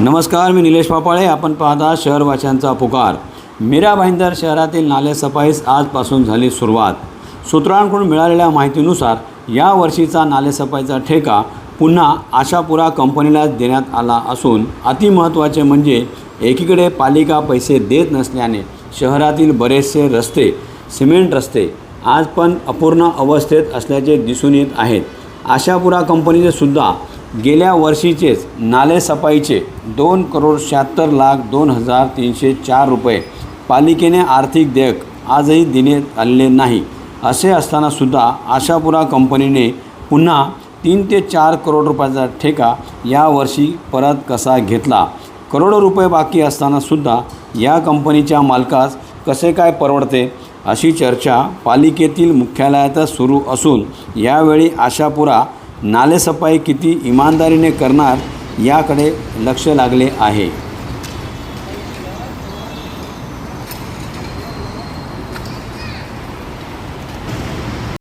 नमस्कार मी निलेश पापाळे. आपण पाहता शहर वाशांचा पुकार. मीरा भाईंदर शहरातील नालेसफाईस आजपासून झाली सुरुवात. सूत्रांकडून मिळालेल्या माहितीनुसार या वर्षीचा नालेसफाईचा ठेका पुन्हा आशापुरा कंपनीलाच देण्यात आला असून अतिमहत्त्वाचे म्हणजे एकीकडे पालिका पैसे देत नसल्याने शहरातील बरेचसे रस्ते सिमेंट रस्ते आज पण अपूर्ण अवस्थेत असल्याचे दिसून येत आहेत. आशापुरा कंपनीचे सुद्धा गेल्या वर्षीचेच नालेसफाईचे दोन करोड शहात्तर लाख दोन हजार तीनशे चार रुपये पालिकेने आर्थिक देयक आजही देण्यात आलेले नाही. असे असतानासुद्धा आशापुरा कंपनीने पुन्हा तीन ते चार करोड रुपयाचा ठेका यावर्षी परत कसा घेतला? करोडो रुपये बाकी असतानासुद्धा या कंपनीच्या मालकास कसे काय परवडते अशी चर्चा पालिकेतील मुख्यालयातच सुरू असून यावेळी आशापुरा नालेसफाई किती इमानदारीने करणार याकडे लक्ष लागले आहे.